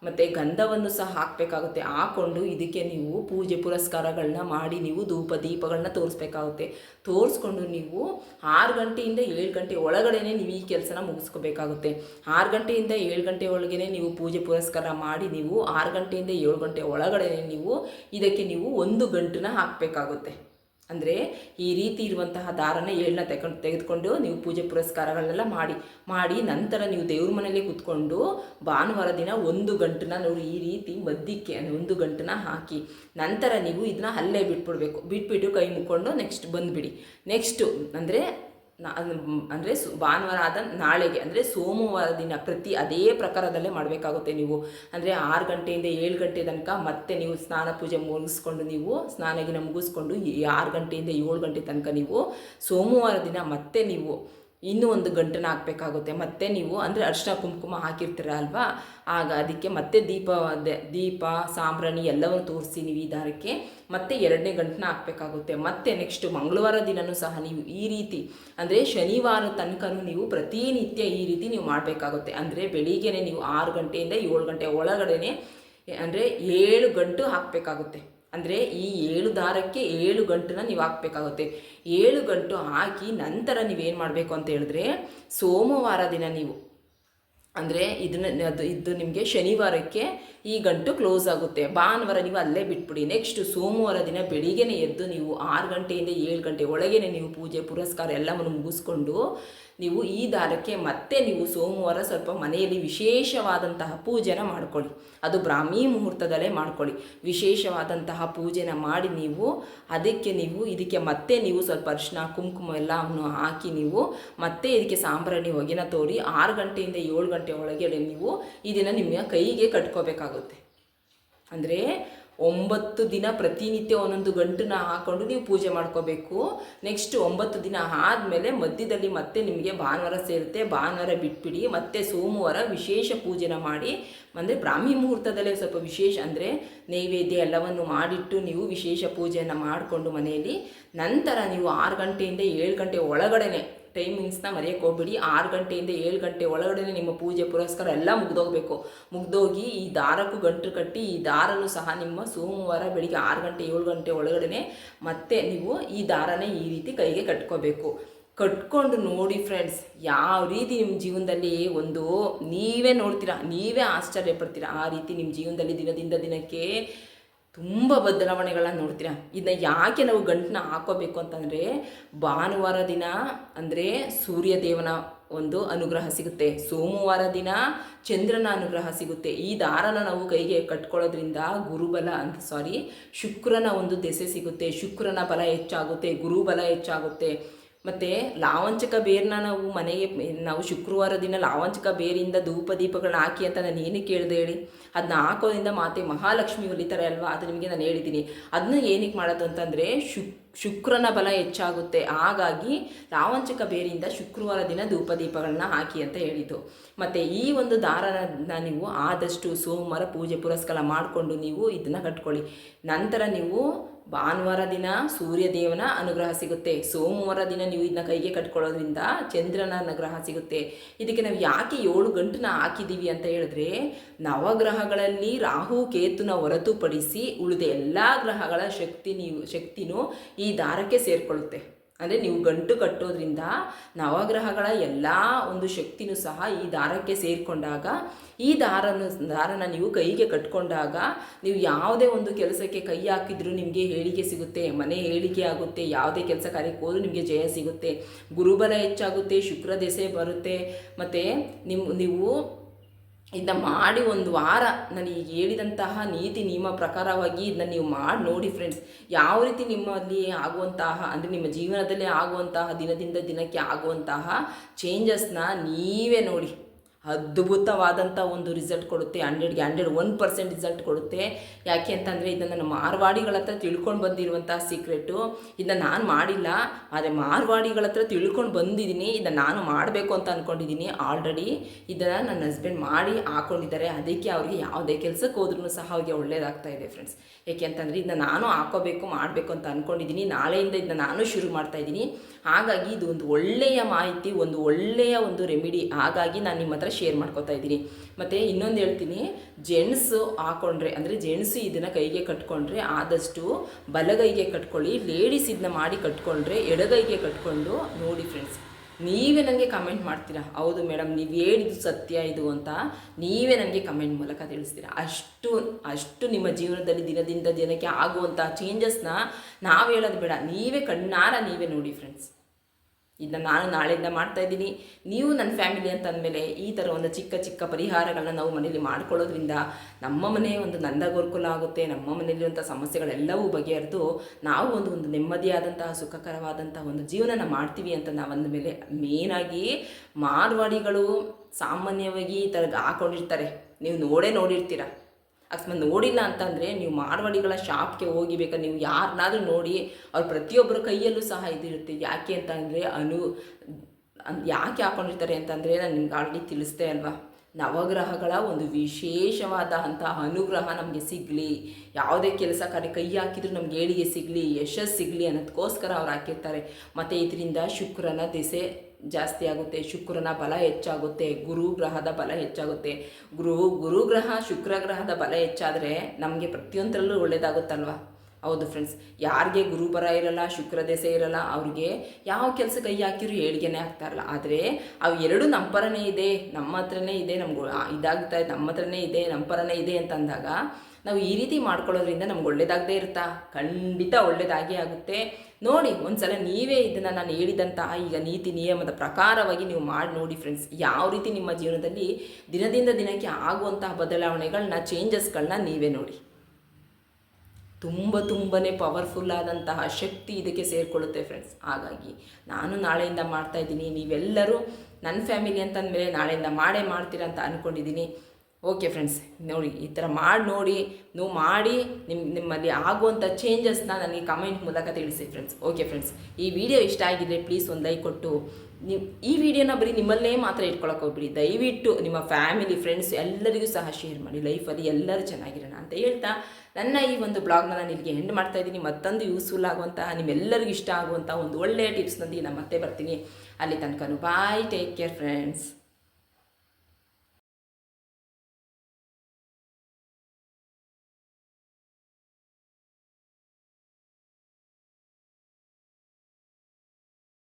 ಮತ್ತು ಗಂಧವನ್ನು ಸಹ ಹಾಕಬೇಕಾಗುತ್ತೆ. ಹಾಕ್ಕೊಂಡು ಇದಕ್ಕೆ ನೀವು ಪೂಜೆ ಪುರಸ್ಕಾರಗಳನ್ನ ಮಾಡಿ ನೀವು ಧೂಪ ದೀಪಗಳನ್ನ ತೋರಿಸ್ಬೇಕಾಗುತ್ತೆ. ತೋರಿಸ್ಕೊಂಡು ನೀವು ಆರು ಗಂಟೆಯಿಂದ ಏಳು ಗಂಟೆ ಒಳಗಡೆ ನೀವು ಈ ಕೆಲಸನ ಮುಗಿಸ್ಕೋಬೇಕಾಗುತ್ತೆ. ಆರು ಗಂಟೆಯಿಂದ ಏಳು ಗಂಟೆ ಒಳಗಡೆ ನೀವು ಪೂಜೆ ಪುರಸ್ಕಾರ ಮಾಡಿ ನೀವು ಆರು ಗಂಟೆಯಿಂದ ಏಳು ಗಂಟೆ ಒಳಗಡೆ ನೀವು ಇದಕ್ಕೆ ನೀವು ಒಂದು ಗಂಟನ್ನ ಹಾಕಬೇಕಾಗುತ್ತೆ. ಅಂದರೆ ಈ ರೀತಿ ಇರುವಂತಹ ದಾರನ ಏಳನ್ನ ತೆಕೊಂಡು ತೆಗೆದುಕೊಂಡು ನೀವು ಪೂಜೆ ಪುರಸ್ಕಾರಗಳನ್ನೆಲ್ಲ ಮಾಡಿ ಮಾಡಿ ನಂತರ ನೀವು ದೇವ್ರ ಮನೇಲಿ ಕೂತ್ಕೊಂಡು ಭಾನುವಾರ ದಿನ ಒಂದು ಗಂಟನ್ನ ನೋಡಿ ಈ ರೀತಿ ಅಂದ್ರೆ ಒಂದು ಗಂಟನ್ನ ಹಾಕಿ ನಂತರ ನೀವು ಇದನ್ನ ಅಲ್ಲೇ ಬಿಟ್ಬಿಡ್ಬೇಕು. ಬಿಟ್ಬಿಟ್ಟು ಕೈ ಮುಕ್ಕೊಂಡು ನೆಕ್ಸ್ಟ್ ಬಂದುಬಿಡಿ. ನೆಕ್ಸ್ಟು ಅಂದರೆ ಅಂದರೆ ಭಾನುವಾರ ಆದ ನಾಳೆಗೆ, ಅಂದರೆ ಸೋಮವಾರ ದಿನ ಪ್ರತಿ ಅದೇ ಪ್ರಕಾರದಲ್ಲೇ ಮಾಡಬೇಕಾಗುತ್ತೆ ನೀವು. ಅಂದರೆ ಆರು ಗಂಟೆಯಿಂದ ಏಳು ಗಂಟೆ ತನಕ ಮತ್ತೆ ನೀವು ಸ್ನಾನ ಪೂಜೆ ಮುಗಿಸ್ಕೊಂಡು ನೀವು ಸ್ನಾನಗಿನ ಮುಗಿಸ್ಕೊಂಡು ಆರು ಗಂಟೆಯಿಂದ ಏಳು ಗಂಟೆ ತನಕ ನೀವು ಸೋಮವಾರ ದಿನ ಮತ್ತೆ ನೀವು ಇನ್ನೂ ಒಂದು ಗಂಟೆನ ಹಾಕಬೇಕಾಗುತ್ತೆ. ಮತ್ತೆ ನೀವು ಅಂದರೆ ಅರ್ಶಿನ ಕುಂಕುಮ ಹಾಕಿರ್ತೀರ ಅಲ್ವಾ? ಆಗ ಅದಕ್ಕೆ ಮತ್ತೆ ದೀಪ ದೀಪ, ಸಾಂಬ್ರಾಣಿ ಎಲ್ಲವನ್ನು ತೋರಿಸಿ ನೀವು ಈ ದಾರಕ್ಕೆ ಮತ್ತೆ ಎರಡನೇ ಗಂಟನ ಹಾಕಬೇಕಾಗುತ್ತೆ. ಮತ್ತೆ ನೆಕ್ಸ್ಟ್ ಮಂಗಳವಾರ ದಿನನೂ ಸಹ ನೀವು ಈ ರೀತಿ, ಅಂದರೆ ಶನಿವಾರ ತನಕನೂ ನೀವು ಪ್ರತಿನಿತ್ಯ ಈ ರೀತಿ ನೀವು ಮಾಡಬೇಕಾಗುತ್ತೆ. ಅಂದರೆ ಬೆಳಿಗ್ಗೆನೆ ನೀವು ಆರು ಗಂಟೆಯಿಂದ ಏಳು ಗಂಟೆ ಒಳಗಡೆನೆ, ಅಂದರೆ ಏಳು ಗಂಟು ಹಾಕಬೇಕಾಗುತ್ತೆ. ಅಂದರೆ ಈ ಏಳು ದಾರಕ್ಕೆ ಏಳು ಗಂಟನ್ನ ನೀವು ಹಾಕಬೇಕಾಗುತ್ತೆ. ಏಳು ಗಂಟು ಹಾಕಿ ನಂತರ ನೀವೇನು ಮಾಡಬೇಕು ಅಂತ ಹೇಳಿದ್ರೆ, ಸೋಮವಾರ ದಿನ ನೀವು, ಅಂದರೆ ಇದನ್ನ, ಅದು ಇದು ನಿಮಗೆ ಶನಿವಾರಕ್ಕೆ ಈ ಗಂಟು ಕ್ಲೋಸ್ ಆಗುತ್ತೆ. ಭಾನುವಾರ ನೀವು ಅಲ್ಲೇ ಬಿಟ್ಬಿಡಿ. ನೆಕ್ಸ್ಟ್ ಸೋಮವಾರ ದಿನ ಬೆಳಿಗ್ಗೆ ಎದ್ದು ನೀವು ಆರು ಗಂಟೆಯಿಂದ ಏಳು ಗಂಟೆ ಒಳಗೇನೆ ನೀವು ಪೂಜೆ, ಪುರಸ್ಕಾರ ಎಲ್ಲವನ್ನು ಮುಗಿಸ್ಕೊಂಡು ನೀವು ಈ ದಾರಕ್ಕೆ ಮತ್ತೆ ನೀವು ಸೋಮವಾರ ಸ್ವಲ್ಪ ಮನೆಯಲ್ಲಿ ವಿಶೇಷವಾದಂತಹ ಪೂಜೆನ ಮಾಡ್ಕೊಳ್ಳಿ. ಅದು ಬ್ರಾಹ್ಮಿ ಮುಹೂರ್ತದಲ್ಲೇ ಮಾಡ್ಕೊಳ್ಳಿ. ವಿಶೇಷವಾದಂತಹ ಪೂಜೆನ ಮಾಡಿ ನೀವು ಅದಕ್ಕೆ ನೀವು ಇದಕ್ಕೆ ಮತ್ತೆ ನೀವು ಸ್ವಲ್ಪ ಅರಿಶಿನ, ಕುಂಕುಮ ಎಲ್ಲವನ್ನು ಹಾಕಿ ನೀವು ಮತ್ತೆ ಇದಕ್ಕೆ ಸಾಂಬ್ರಾಣಿ ಹೊಗೆನ ತೋರಿ ಆರು ಗಂಟೆಯಿಂದ ಏಳು ಗಂಟೆ ಒಳಗಡೆ ನೀವು ಇದನ್ನು ನಿಮ್ಮ ಕೈಗೆ ಕಟ್ಕೋಬೇಕಾಗುತ್ತೆ. ಅಂದರೆ ಒಂಬತ್ತು ದಿನ ಪ್ರತಿನಿತ್ಯ ಒಂದೊಂದು ಗಂಟನ್ನ ಹಾಕೊಂಡು ನೀವು ಪೂಜೆ ಮಾಡ್ಕೋಬೇಕು. ನೆಕ್ಸ್ಟ್ ಒಂಬತ್ತು ದಿನ ಆದಮೇಲೆ ಮಧ್ಯದಲ್ಲಿ ಮತ್ತೆ ನಿಮಗೆ ಭಾನುವಾರ ಸೇರುತ್ತೆ. ಭಾನುವಾರ ಬಿಟ್ಬಿಡಿ, ಮತ್ತೆ ಸೋಮವಾರ ವಿಶೇಷ ಪೂಜೆನ ಮಾಡಿ. ಅಂದರೆ ಬ್ರಾಹ್ಮಿ ಮುಹೂರ್ತದಲ್ಲೇ ಸ್ವಲ್ಪ ವಿಶೇಷ, ಅಂದರೆ ನೈವೇದ್ಯ ಎಲ್ಲವನ್ನು ಮಾಡಿಟ್ಟು ನೀವು ವಿಶೇಷ ಪೂಜೆಯನ್ನು ಮಾಡಿಕೊಂಡು ಮನೆಯಲ್ಲಿ. ನಂತರ ನೀವು ಆರು ಗಂಟೆಯಿಂದ ಏಳು ಗಂಟೆ ಒಳಗಡೆನೆ ಟೈಮಿಂಗ್ಸ್ನ ಮರೆಯಕ್ಕೆ ಹೋಗ್ಬಿಡಿ. ಆರು ಗಂಟೆಯಿಂದ ಏಳು ಗಂಟೆ ಒಳಗಡೆ ನಿಮ್ಮ ಪೂಜೆ, ಪುರಸ್ಕಾರ ಎಲ್ಲ ಮುಗ್ದೋಗ್ಬೇಕು. ಮುಗ್ದೋಗಿ ಈ ದಾರಕ್ಕೂ ಗಂಟು ಕಟ್ಟಿ ಈ ದಾರನೂ ಸಹ ನಿಮ್ಮ ಸೋಮವಾರ ಬೆಳಿಗ್ಗೆ ಆರು ಗಂಟೆ, ಏಳು ಗಂಟೆ ಒಳಗಡೆ ಮತ್ತೆ ನೀವು ಈ ದಾರನೇ ಈ ರೀತಿ ಕೈಗೆ ಕಟ್ಕೋಬೇಕು. ಕಟ್ಕೊಂಡು ನೋಡಿ ಫ್ರೆಂಡ್ಸ್ ಯಾವ ರೀತಿ ನಿಮ್ಮ ಜೀವನದಲ್ಲಿ ಒಂದು ನೀವೇ ನೋಡ್ತೀರಾ, ನೀವೇ ಆಶ್ಚರ್ಯ ಪಡ್ತೀರಾ ಆ ರೀತಿ ನಿಮ್ಮ ಜೀವನದಲ್ಲಿ ದಿನದಿಂದ ದಿನಕ್ಕೆ ತುಂಬ ಬದಲಾವಣೆಗಳನ್ನ ನೋಡ್ತೀರಾ? ಇದನ್ನ ಯಾಕೆ ನಾವು ಗಂಟನ್ನ ಹಾಕೋಬೇಕು ಅಂತಂದರೆ, ಭಾನುವಾರ ದಿನ ಅಂದರೆ ಸೂರ್ಯದೇವನ ಒಂದು ಅನುಗ್ರಹ ಸಿಗುತ್ತೆ. ಸೋಮವಾರ ದಿನ ಚಂದ್ರನ ಅನುಗ್ರಹ ಸಿಗುತ್ತೆ. ಈ ದಾರನ ನಾವು ಕೈಗೆ ಕಟ್ಕೊಳ್ಳೋದ್ರಿಂದ ಗುರುಬಲ ಅಂತ ಸಾರಿ ಶುಕ್ರನ ಒಂದು ದೆಸೆ ಸಿಗುತ್ತೆ. ಶುಕ್ರನ ಬಲ ಹೆಚ್ಚಾಗುತ್ತೆ, ಗುರುಬಲ ಹೆಚ್ಚಾಗುತ್ತೆ. ಮತ್ತು ಲಾವಂಚಕ ಬೇರನ್ನ ನಾವು ಮನೆಗೆ, ನಾವು ಶುಕ್ರವಾರ ದಿನ ಲಾವಂಚಕ ಬೇರಿಂದ ಧೂಪ ದೀಪಗಳನ್ನ ಹಾಕಿ ಅಂತ ನಾನು ಏನಕ್ಕೆ ಕೇಳಿದೆ ಹೇಳಿ ಅದನ್ನ ಹಾಕೋದ್ರಿಂದ ಮಾತೆ ಮಹಾಲಕ್ಷ್ಮಿ ಹೊಲಿತಾರೆ ಅಲ್ವಾ ಅದು ನಿಮಗೆ ನಾನು ಹೇಳಿದ್ದೀನಿ. ಅದನ್ನ ಏನಕ್ಕೆ ಮಾಡೋದು ಅಂತಂದರೆ ಶುಕ್ ಶುಕ್ರನ ಬಲ ಹೆಚ್ಚಾಗುತ್ತೆ. ಹಾಗಾಗಿ ಲಾವಂಚಕ ಬೇರಿಂದ ಶುಕ್ರವಾರ ದಿನ ಧೂಪ ದೀಪಗಳನ್ನ ಹಾಕಿ ಅಂತ ಹೇಳಿತು ಮತ್ತು ಈ ಒಂದು ದಾರನ ನೀವು ಆದಷ್ಟು ಸೋಮವಾರ ಪೂಜೆ ಪುರಸ್ಕಾರ ಮಾಡಿಕೊಂಡು ನೀವು ಇದನ್ನು ಕಟ್ಕೊಳ್ಳಿ. ನಂತರ ನೀವು ಭಾನುವಾರ ದಿನ ಸೂರ್ಯ ದೇವನ ಅನುಗ್ರಹ ಸಿಗುತ್ತೆ. ಸೋಮವಾರ ದಿನ ನೀವು ಇದನ್ನ ಕೈಗೆ ಕಟ್ಕೊಳ್ಳೋದ್ರಿಂದ ಚಂದ್ರನ ಅನುಗ್ರಹ ಸಿಗುತ್ತೆ. ಇದಕ್ಕೆ ನಾವು ಯಾಕೆ ಏಳು ಗಂಟನ್ನ ಹಾಕಿದ್ದೀವಿ ಅಂತ ಹೇಳಿದ್ರೆ, ನವಗ್ರಹಗಳಲ್ಲಿ ರಾಹು ಕೇತುನ ಹೊರತುಪಡಿಸಿ ಉಳಿದ ಎಲ್ಲ ಗ್ರಹಗಳ ಶಕ್ತಿ ನೀವು, ಶಕ್ತಿನೂ ಈ ದಾರಕ್ಕೆ ಸೇರಿಕೊಳ್ಳುತ್ತೆ. ಅಂದರೆ ನೀವು ಗಂಟು ಕಟ್ಟೋದ್ರಿಂದ ನವಗ್ರಹಗಳ ಎಲ್ಲ ಒಂದು ಶಕ್ತಿನೂ ಸಹ ಈ ದಾರಕ್ಕೆ ಸೇರಿಕೊಂಡಾಗ, ಈ ದಾರನ ದಾರನ ನೀವು ಕೈಗೆ ಕಟ್ಕೊಂಡಾಗ ನೀವು ಯಾವುದೇ ಒಂದು ಕೆಲಸಕ್ಕೆ ಕೈ ಹಾಕಿದ್ರೂ ನಿಮಗೆ ಹೇಳಿಕೆ ಸಿಗುತ್ತೆ, ಮನೆ ಹೇಳಿಕೆ ಆಗುತ್ತೆ, ಯಾವುದೇ ಕೆಲಸ ಕಾರ್ಯಕ್ಕೆ ಹೋದ್ರೂ ನಿಮಗೆ ಜಯ ಸಿಗುತ್ತೆ, ಗುರುಬಲ ಹೆಚ್ಚಾಗುತ್ತೆ ಶುಕ್ರ ದೆಸೆ ಬರುತ್ತೆ. ಮತ್ತು ನಿಮ್ಮ ನೀವು ಇದನ್ನ ಮಾಡಿ ಒಂದು ವಾರ ನಾನು ಈಗ ಹೇಳಿದಂತಹ ನೀತಿ ನಿಯಮ ಪ್ರಕಾರವಾಗಿ ಇದನ್ನ ನೀವು ಮಾಡಿ ನೋಡಿ ಫ್ರೆಂಡ್ಸ್ ಯಾವ ರೀತಿ ನಿಮ್ಮಲ್ಲಿ ಆಗುವಂತಹ, ಅಂದರೆ ನಿಮ್ಮ ಜೀವನದಲ್ಲಿ ಆಗುವಂತಹ, ದಿನದಿಂದ ದಿನಕ್ಕೆ ಆಗುವಂತಹ ಚೇಂಜಸ್ನ ನೀವೇ ನೋಡಿ. ಅದ್ಭುತವಾದಂಥ ಒಂದು ರಿಸಲ್ಟ್ ಕೊಡುತ್ತೆ. ಹಂಡ್ರೆಡ್ಗೆ ಹಂಡ್ರೆಡ್ ಒನ್ ಪರ್ಸೆಂಟ್ ರಿಸಲ್ಟ್ ಕೊಡುತ್ತೆ. ಯಾಕೆ ಅಂತಂದರೆ ಇದನ್ನು ನಮ್ಮ ಮಾರ್ವಾಡಿಗಳ ಹತ್ರ ತಿಳ್ಕೊಂಡು ಬಂದಿರುವಂಥ ಸೀಕ್ರೆಟು ಇದನ್ನು ನಾನು ಮಾಡಿಲ್ಲ, ಆದರೆ ಮಾರ್ವಾಡಿಗಳ ಹತ್ರ ತಿಳ್ಕೊಂಡು ಬಂದಿದ್ದೀನಿ. ಇದನ್ನು ನಾನು ಮಾಡಬೇಕು ಅಂತ ಅಂದ್ಕೊಂಡಿದ್ದೀನಿ ಆಲ್ರೆಡಿ ಇದನ್ನು ನನ್ನ ಹಸ್ಬೆಂಡ್ ಮಾಡಿ ಹಾಕೊಂಡಿದ್ದಾರೆ. ಅದಕ್ಕೆ ಅವ್ರಿಗೆ ಯಾವುದೇ ಕೆಲಸಕ್ಕೆ ಹೋದ್ರೂ ಸಹ ಅವ್ರಿಗೆ ಒಳ್ಳೇದಾಗ್ತಾ ಇದೆ ಫ್ರೆಂಡ್ಸ್ ಏಕೆ ಅಂತಂದರೆ ಇದನ್ನ ನಾನು ಹಾಕೋಬೇಕು, ಮಾಡಬೇಕು ಅಂತ ಅಂದ್ಕೊಂಡಿದ್ದೀನಿ ನಾಳೆಯಿಂದ ಇದನ್ನ ನಾನು ಶುರು ಮಾಡ್ತಾ ಇದ್ದೀನಿ. ಹಾಗಾಗಿ ಇದು ಒಂದು ಒಳ್ಳೆಯ ಮಾಹಿತಿ, ಒಂದು ಒಳ್ಳೆಯ ಒಂದು ರೆಮಿಡಿ ಹಾಗಾಗಿ ನಾನು ನಿಮ್ಮ ಹತ್ರ ಶೇರ್ ಮಾಡ್ಕೋತಾ ಇದ್ದೀನಿ. ಮತ್ತು ಇನ್ನೊಂದು ಹೇಳ್ತೀನಿ ಜೆಂಟ್ಸು ಹಾಕೊಂಡ್ರೆ, ಅಂದರೆ ಜೆಂಟ್ಸು ಇದನ್ನು ಕೈಗೆ ಕಟ್ಕೊಂಡ್ರೆ ಆದಷ್ಟು ಬಲಗೈಗೆ ಕಟ್ಕೊಳ್ಳಿ ಲೇಡೀಸ್ ಇದನ್ನ ಮಾಡಿ ಕಟ್ಕೊಂಡ್ರೆ ಎಡಗೈಗೆ ಕಟ್ಕೊಂಡು ನೋಡಿ ಫ್ರೆಂಡ್ಸ್ ನೀವೇ ನನಗೆ ಕಮೆಂಟ್ ಮಾಡ್ತೀರಾ? ಹೌದು ಮೇಡಮ್ ನೀವು ಹೇಳಿದ್ದು ಸತ್ಯ ಇದು ಅಂತ ನೀವೇ ನನಗೆ ಕಮೆಂಟ್ ಮೂಲಕ ತಿಳಿಸ್ತೀರಾ? ಅಷ್ಟು ಅಷ್ಟು ನಿಮ್ಮ ಜೀವನದಲ್ಲಿ ದಿನದಿಂದ ದಿನಕ್ಕೆ ಆಗುವಂಥ ಚೇಂಜಸ್ನ ನಾವು ಹೇಳೋದು ಬೇಡ. ನೀವೇ ಕಣ್ಣಾರ ನೀವೇ ನೋಡಿ ಫ್ರೆಂಡ್ಸ್ ಇದನ್ನ ನಾನು ನಾಳೆಯಿಂದ ಮಾಡ್ತಾ ಇದ್ದೀನಿ. ನೀವು ನನ್ನ ಫ್ಯಾಮಿಲಿ ಅಂತ ಅಂದಮೇಲೆ ಈ ಥರ ಒಂದು ಚಿಕ್ಕ ಚಿಕ್ಕ ಪರಿಹಾರಗಳನ್ನ ನಾವು ಮನೇಲಿ ಮಾಡ್ಕೊಳ್ಳೋದ್ರಿಂದ ನಮ್ಮ ಮನೆ ಒಂದು ನಂದಗೋರ್ಕುಲ ಆಗುತ್ತೆ, ನಮ್ಮ ಮನೆಯಲ್ಲಿರುವಂಥ ಸಮಸ್ಯೆಗಳೆಲ್ಲವೂ ಬಗೆಹರಿದು ನಾವು ಒಂದು ಒಂದು ನೆಮ್ಮದಿಯಾದಂತಹ ಸುಖಕರವಾದಂತಹ ಒಂದು ಜೀವನನ ಮಾಡ್ತೀವಿ ಅಂತ ನಾವು ಅಂದಮೇಲೆ ಮೇನಾಗಿ ಮಾರ್ವಾಡಿಗಳು ಸಾಮಾನ್ಯವಾಗಿ ಈ ಥರ ಹಾಕೊಂಡಿರ್ತಾರೆ. ನೀವು ನೋಡೇ ನೋಡಿರ್ತೀರ. ಅಕಸ್ಮಾತ್ ನೋಡಿಲ್ಲ ಅಂತಂದರೆ ನೀವು ಮಾರ್ವಾಡಿಗಳ ಶಾಪ್ಗೆ ಹೋಗಿ ಬೇಕಾದ್ರೆ ನೀವು ಯಾರನ್ನಾದ್ರೂ ನೋಡಿ ಅವ್ರು ಪ್ರತಿಯೊಬ್ಬರ ಕೈಯಲ್ಲೂ ಸಹ ಇದಿರುತ್ತೆ. ಯಾಕೆ ಅಂತಂದರೆ ಅನು ಯಾಕೆ ಹಾಕೊಂಡಿರ್ತಾರೆ ಅಂತಂದರೆ ನಾನು ನಿಮ್ಗೆ ಆಲ್ರೆಡಿ ತಿಳಿಸ್ದೆ ಅಲ್ವಾ? ನವಗ್ರಹಗಳ ಒಂದು ವಿಶೇಷವಾದಂಥ ಅನುಗ್ರಹ ನಮಗೆ ಸಿಗಲಿ. ಯಾವುದೇ ಕೆಲಸ ಕಾರ್ಯ ಕೈ ಹಾಕಿದ್ರು ನಮ್ಗೆ ಏಳಿಗೆ ಸಿಗಲಿ ಯಶಸ್ಸು ಸಿಗಲಿ ಅನ್ನೋದಕ್ಕೋಸ್ಕರ ಅವ್ರು ಹಾಕಿರ್ತಾರೆ. ಮತ್ತು ಇದರಿಂದ ಶುಕ್ರನ ದಿಸೆ ಜಾಸ್ತಿ ಆಗುತ್ತೆ, ಶುಕ್ರನ ಬಲ ಹೆಚ್ಚಾಗುತ್ತೆ ಗುರು ಗ್ರಹದ ಬಲ ಹೆಚ್ಚಾಗುತ್ತೆ. ಗುರು, ಗುರುಗ್ರಹ ಶುಕ್ರ ಗ್ರಹದ ಬಲ ಹೆಚ್ಚಾದರೆ ನಮಗೆ ಪ್ರತಿಯೊಂದರಲ್ಲೂ ಒಳ್ಳೆಯದಾಗುತ್ತಲ್ವ ಹೌದು ಫ್ರೆಂಡ್ಸ್ ಯಾರಿಗೆ ಗುರುಬರ ಇರಲ್ಲ, ಶುಕ್ರ ದೆಸೆ ಇರಲ್ಲ, ಅವ್ರಿಗೆ ಯಾವ ಕೆಲಸ ಕೈ ಹಾಕಿದ್ರು ಆಗ್ತಾ ಇರಲ್ಲ ಆದರೆ ಅವು ಎರಡು ನಮ್ಮ ಪರನೇ ಇದೆ, ನಮ್ಮ ಹತ್ರನೇ ಇದೆ, ನಮ್ಗೆ ಇದಾಗ್ತಾ ಇದೆ ನಮ್ಮ ಹತ್ರನೇ ಇದೆ ನಮ್ಮ ಪರನೇ ಇದೆ ಅಂತ ಅಂದಾಗ ನಾವು ಈ ರೀತಿ ಮಾಡ್ಕೊಳ್ಳೋದ್ರಿಂದ ನಮ್ಗೆ ಒಳ್ಳೇದಾಗದೇ ಇರುತ್ತಾ? ಖಂಡಿತ ಒಳ್ಳೇದಾಗಿ ಆಗುತ್ತೆ. ನೋಡಿ, ಒಂದ್ಸಲ ನೀವೇ ಇದನ್ನು ನಾನು ಹೇಳಿದಂತಹ ಈಗ ನೀತಿ ನಿಯಮದ ಪ್ರಕಾರವಾಗಿ ನೀವು ಮಾಡಿ ನೋಡಿ ಫ್ರೆಂಡ್ಸ್ ಯಾವ ರೀತಿ ನಿಮ್ಮ ಜೀವನದಲ್ಲಿ ದಿನದಿಂದ ದಿನಕ್ಕೆ ಆಗುವಂತಹ ಬದಲಾವಣೆಗಳನ್ನ ಚೇಂಜಸ್ಗಳನ್ನ ನೀವೇ ನೋಡಿ. ತುಂಬ ತುಂಬಾ ಪವರ್ಫುಲ್ ಆದಂತಹ ಶಕ್ತಿ ಇದಕ್ಕೆ ಸೇರಿಕೊಳ್ಳುತ್ತೆ ಫ್ರೆಂಡ್ಸ್ ಹಾಗಾಗಿ ನಾನು ನಾಳೆಯಿಂದ ಮಾಡ್ತಾ ಇದ್ದೀನಿ. ನೀವೆಲ್ಲರೂ ನನ್ನ ಫ್ಯಾಮಿಲಿ ಅಂತಂದಮೇಲೆ ನಾಳೆಯಿಂದ ಮಾಡೇ ಮಾಡ್ತೀರಾ ಅಂತ ಅಂದ್ಕೊಂಡಿದ್ದೀನಿ ಓಕೆ ಫ್ರೆಂಡ್ಸ್ ನೋಡಿ, ಈ ಥರ ಮಾಡಿ ನೋಡಿ, ನೀವು ಮಾಡಿ ನಿಮ್ಮ ನಿಮ್ಮಲ್ಲಿ ಆಗುವಂಥ ಚೇಂಜಸ್ನ ನನಗೆ ಕಮೆಂಟ್ ಮೂಲಕ ತಿಳಿಸಿ ಫ್ರೆಂಡ್ಸ್ ಓಕೆ ಫ್ರೆಂಡ್ಸ್ ಈ ವಿಡಿಯೋ ಇಷ್ಟ ಆಗಿದ್ದರೆ ಪ್ಲೀಸ್ ಒಂದು ಲೈಕ್ ಕೊಟ್ಟು ನೀವು ಈ ವಿಡಿಯೋನ ಬರೀ ನಿಮ್ಮಲ್ಲೇ ಮಾತ್ರ ಇಟ್ಕೊಳಕ್ಕೆ ಹೋಗ್ಬಿಡಿ. ದಯವಿಟ್ಟು ನಿಮ್ಮ ಫ್ಯಾಮಿಲಿ ಫ್ರೆಂಡ್ಸ್ ಎಲ್ಲರಿಗೂ ಸಹ ಶೇರ್ ಮಾಡಿ ಲೈಫಲ್ಲಿ ಎಲ್ಲರೂ ಚೆನ್ನಾಗಿರೋಣ ಅಂತ ಹೇಳ್ತಾ, ನನ್ನ ಈ ಒಂದು ಬ್ಲಾಗ್ನ ನಾನು ಇಲ್ಲಿಗೆ ಎಂಡ್ ಮಾಡ್ತಾ ಇದ್ದೀನಿ. ಮತ್ತೊಂದು ಯೂಸ್ಫುಲ್ ಆಗುವಂತಹ, ನಿಮ್ಮೆಲ್ಲರಿಗೂ ಇಷ್ಟ ಆಗುವಂಥ ಒಂದು ಒಳ್ಳೆಯ ಟಿಪ್ಸ್ನೊಂದಿಗೆ ನಾನು ಮತ್ತೆ ಬರ್ತೀನಿ. ಅಲ್ಲಿ ತನಕ ಬಾಯ್ ಟೇಕ್ ಕೇರ್ ಫ್ರೆಂಡ್ಸ್